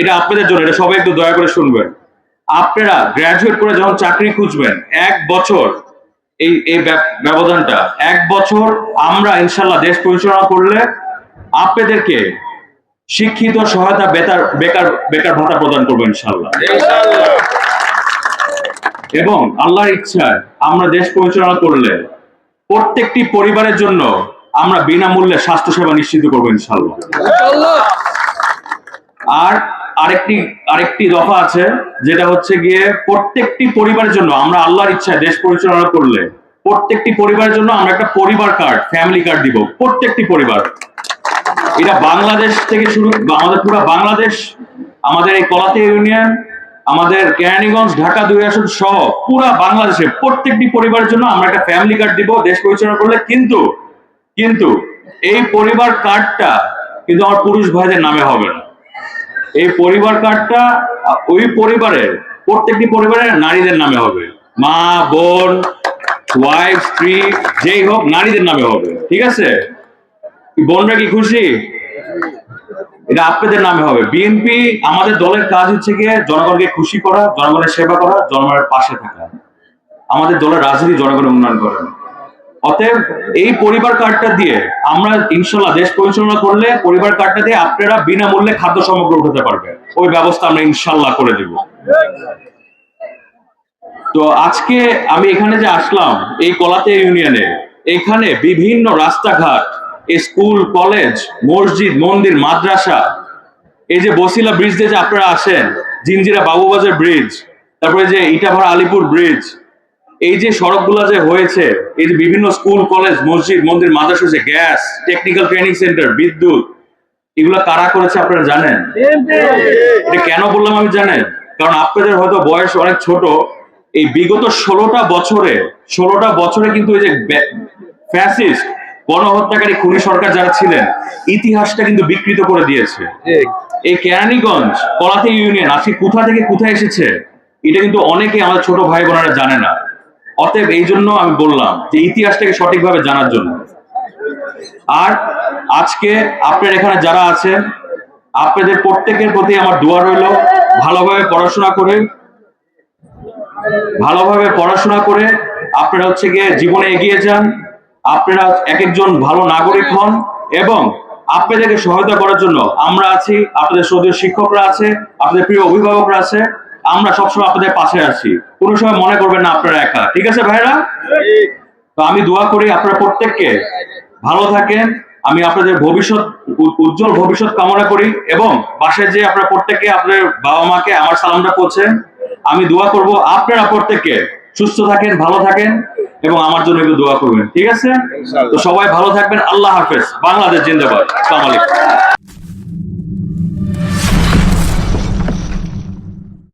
এটা আপনাদের জন্য, এটা সবাই একটু দয়া করে শুনবেন। আপনারা গ্রাজুয়েট করে যখন চাকরি খুঁজবেন, এক বছর এই এই ব্যবধানটা, এক বছর আমরা ইনশাল্লাহ দেশ পরিচালনা করলে আপনাদেরকে শিক্ষিত, সহায়তা বেকার বেকার বেকার ভাতা প্রদান করব ইনশাল্লাহ। এবং আল্লাহর ইচ্ছায় আমরা দেশ পরিচালনা করলে প্রত্যেকটি পরিবারের জন্য আমরা বিনামূল্যে স্বাস্থ্যসেবা নিশ্চিত করব ইনশাল্লাহ। আর আরেকটি আরেকটি দফা আছে, যেটা হচ্ছে গিয়ে প্রত্যেকটি পরিবারের জন্য, আমরা আল্লাহর ইচ্ছায় দেশ পরিচালনা করলে, প্রত্যেকটি পরিবারের জন্য আমরা একটা পরিবার কার্ড ফ্যামিলি কার্ড দিব, প্রত্যেকটি পরিবার। এটা বাংলাদেশ থেকে শুরু, আমাদের পুরো বাংলাদেশ, আমাদের এই কলাতে ইউনিয়ন, আমাদের কেরানীগঞ্জ, ঢাকা, দুই আসন সহ পুরো বাংলাদেশে প্রত্যেকটি পরিবারের জন্য আমরা একটা ফ্যামিলি কার্ড দিব, দেশ পরিচালনা করলে। কিন্তু কিন্তু এই পরিবার কার্ডটা কিন্তু আমার পুরুষ ভাইদের নামে হবে না। এই পরিবার কার্ডটা, ওই পরিবারের, প্রত্যেকটি পরিবারের নারীদের নামে হবে। মা, বোন ওয়াইফ স্ত্রী, যেই হোক, নারীদের নামে হবে। ঠিক আছে? বোনরা কি খুশি? এটা আপনাদের নামে হবে। বিএনপি আমাদের দলের কাজ হচ্ছে গিয়ে জনগণকে খুশি করা, জনগণের সেবা করা, জনগণের পাশে থাকা। আমাদের দলের রাজনীতি জনগণের উন্নয়ন করেন অতএব এই পরিবার কার্ডটা দিয়ে আমরা ইনশাল্লাহ দেশ পরিচালনা করলে পরিবার কার্ডটা দিয়ে আপনারা বিনামূল্যে খাদ্য সামগ্রী উঠাতে পারবেন ওই ব্যবস্থা আমরা ইনশাল্লাহ করে দেব। তো আজকে আমি এখানে যে আসলাম, এই কলাতে ইউনিয়নে এখানে বিভিন্ন রাস্তাঘাট স্কুল, কলেজ, মসজিদ, মন্দির, মাদ্রাসা, এই যে বসিলা ব্রিজ দিয়ে যে আপনারা আসেন জিঞ্জিরা বাবুবাজার ব্রিজ তারপরে যে ইটাভাড়া আলিপুর ব্রিজ এই যে সড়কগুলো যে হয়েছে, এই যে বিভিন্ন স্কুল, কলেজ, মসজিদ, মন্দির, মাদ্রাসা যে গ্যাস টেকনিক্যাল ট্রেনিং সেন্টার বিদ্যুৎ, এগুলো কারা করেছে আপনারা জানেন? এটা কেন বললাম আমি জানেন? কারণ আপনাদের হয়তো বয়স অনেক ছোট। এই বিগত ষোলোটা বছরে ষোলোটা বছরে কিন্তু এই যে ফ্যাসিস্ট গণহত্যাকারী খুনি সরকার যারা ছিলেন, ইতিহাসটা কিন্তু বিকৃত করে দিয়েছে। এই কেরানীগঞ্জ কলাতে ইউনিয়ন, আজকে কোথা থেকে কোথায় এসেছে, এটা কিন্তু অনেকে আমাদের ছোট ভাই বোনেরা জানে না। অতএব এই জন্য আমি বললাম যে ইতিহাসটাকে সঠিকভাবে জানার জন্য। আর আজকে আপনার এখানে যারা আছেন, আপনাদের প্রত্যেকের প্রতি আমার দোয়া রইল, ভালোভাবে পড়াশোনা করে, ভালোভাবে পড়াশোনা করে আপনারা হচ্ছে গিয়ে জীবনে এগিয়ে যান, আপনারা এক একজন ভালো নাগরিক হন এবং আপনাদেরকে সহায়তা করার জন্য আমরা আছি, আপনাদের সদীয় শিক্ষকরা আছে, আপনাদের প্রিয় অভিভাবকরা আছে। আমরা সবসময় আপনাদের পাশে আছি। কোনো সময় মনে করবেন না আপনারা একা। ঠিক আছে ভাইরা? তো আমি দোয়া করি আপনারা প্রত্যেককে ভালো থাকেন। আমি আপনাদের ভবিষ্যৎ উজ্জ্বল ভবিষ্যৎ কামনা করি এবং বাসায় যে আপনারা প্রত্যেকে আপনার বাবা মাকে আমার সালামটা করছেন আমি দোয়া করব আপনারা প্রত্যেককে সুস্থ থাকেন, ভালো থাকেন এবং আমার জন্য একটু দোয়া করবেন। ঠিক আছে? তো সবাই ভালো থাকবেন। আল্লাহ হাফেজ। বাংলাদেশ জিন্দাবাদ। আসসালামু আলাইকুম।